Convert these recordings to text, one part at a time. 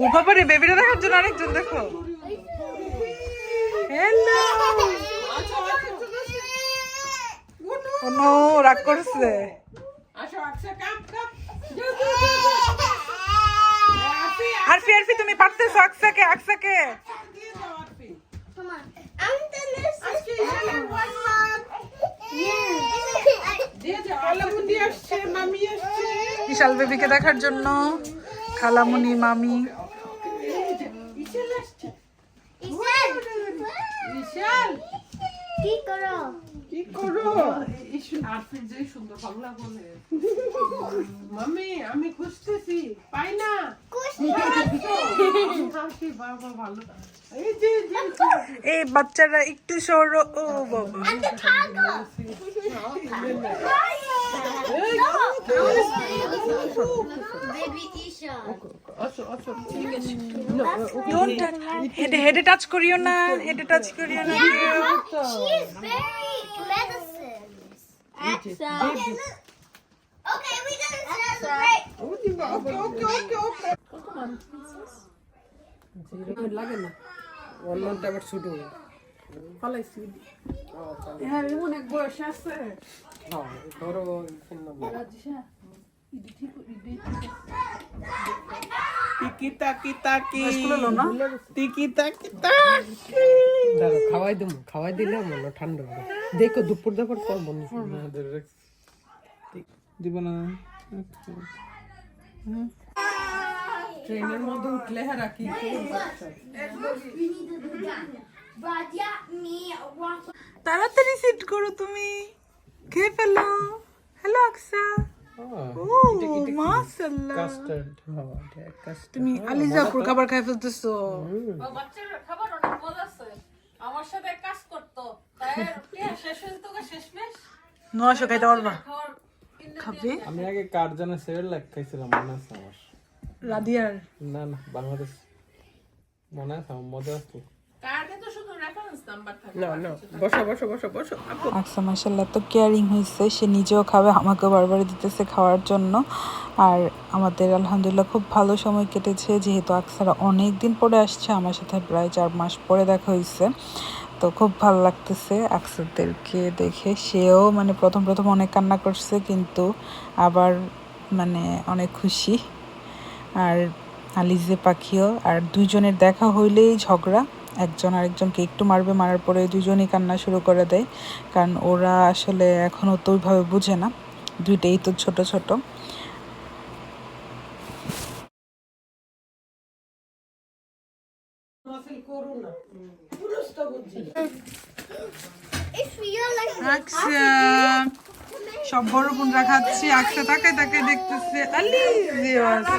ও বাবারে বেবিটা দেখার জন্য আরেকজন দেখো। হ্যালো নো রাগ করছে। আসো আকসা কাপ কাপ আরফি আরফি তুমি পারতেছো আকসাকে আকসাকে। বিশাল বেবিকে দেখার জন্য। খালামুনি মামি। বিশাল আসছে কি করো? কি করো? যে সুন্দর বলে মামি আমি খুঁজতেছি। পাই না? হাসি বাবা ভালো। এই যে যে। এই বাচ্চারা একটু সরো। ও বাবা। হেডে হেডে টাচ করিও না হেডে টাচ করিও না She's very medicines. Axa. Okay, we gotta celebrate. ওকে ওকে ওকে ওকে লাগে না অন্যটা আবার ছোট ফালাইছি হ্যাঁ অনেক বয়স আছে হ্যাঁ ধরো টিকি টাকি টাকি টিকি টাকি টাকি দাঁড়া খাওয়াই দেবো খাওয়াই দিলে মনে ঠান্ডা হবে। দেখো দুপুর দুপুর করব দিব না ট্রেনের মধ্যে উঠলে হ্যাঁ রাখি. তাড়াতাড়ি সিট করো তুমি। খেয়ে ফেলো। হ্যালো আকসা ও মাশাআল্লাহ কাস্টার্ড হ্যাঁ কাস্টার্ড তুমি আলিজাপুর খাবার খাই ফেলতেছো। বাচ্চার খাবার অনেক মজা আমার সাথে কাজ করতো। তাই শেষ যেত শেষমেশ? নশো খাইতে পারবা খাবে? আমি আগে কার জন্য সেভেন লাখ খাইছিলাম মনে আছে আমার? রাদিয়ার না না বাংলাদেশ। মনে আছে আমার মজা আছে। কার্ডে তো আকসা মাসাল্লাহ তো কেয়ারিং হয়েছে সে নিজেও খাবে আমাকে বারবার দিতেছে খাওয়ার জন্য। আর আমাদের আলহামদুলিল্লাহ খুব ভালো সময় কেটেছে যেহেতু আকসারা অনেক দিন পরে আসছে আমার সাথে প্রায় চার মাস পরে দেখা হয়েছে তো খুব ভালো লাগতেছে আকসারদেরকে দেখে। সেও মানে প্রথম প্রথম অনেক কান্না করছে কিন্তু আবার মানে অনেক খুশি। আর আলিজে পাখিও আর দুইজনের দেখা হইলেই ঝগড়া। একজন আরেকজনকে একটু মারবে মারার পরে দুজনই কান্না শুরু করে দেয়। কারণ ওরা আসলে এখনও তো ওইভাবে বুঝে না। দুইটাই তো ছোট ছোট। সব বড় বোনরা খাচ্ছে আকসা তাকায় তাকায় দেখতেছে। আলিজেও আছে।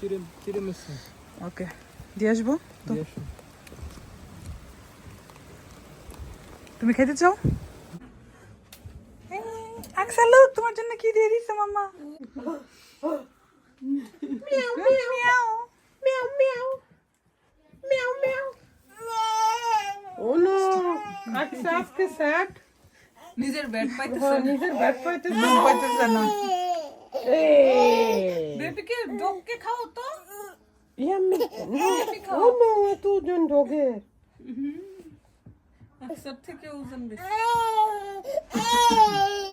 চিরে চিরে মিশছে। ওকে দিয়ে আসব তুমি খেতে চাও? আকসা লোক তোমার জন্য কি দিয়ে দিছে মাম্মা? মিয়াও মিয়াও মিয়াও মিয়াও ও নো আচ্ছা আজকে স্যাড নিজের ব্যাট পাইতেছে নিজের ব্যাট পাইতে ঘুম পাইতেছে না বেবিকে ডোককে খাও তো ইয়াম্মি ও নো এত ওজন ডগে একসাথে থেকে ওজন বেশি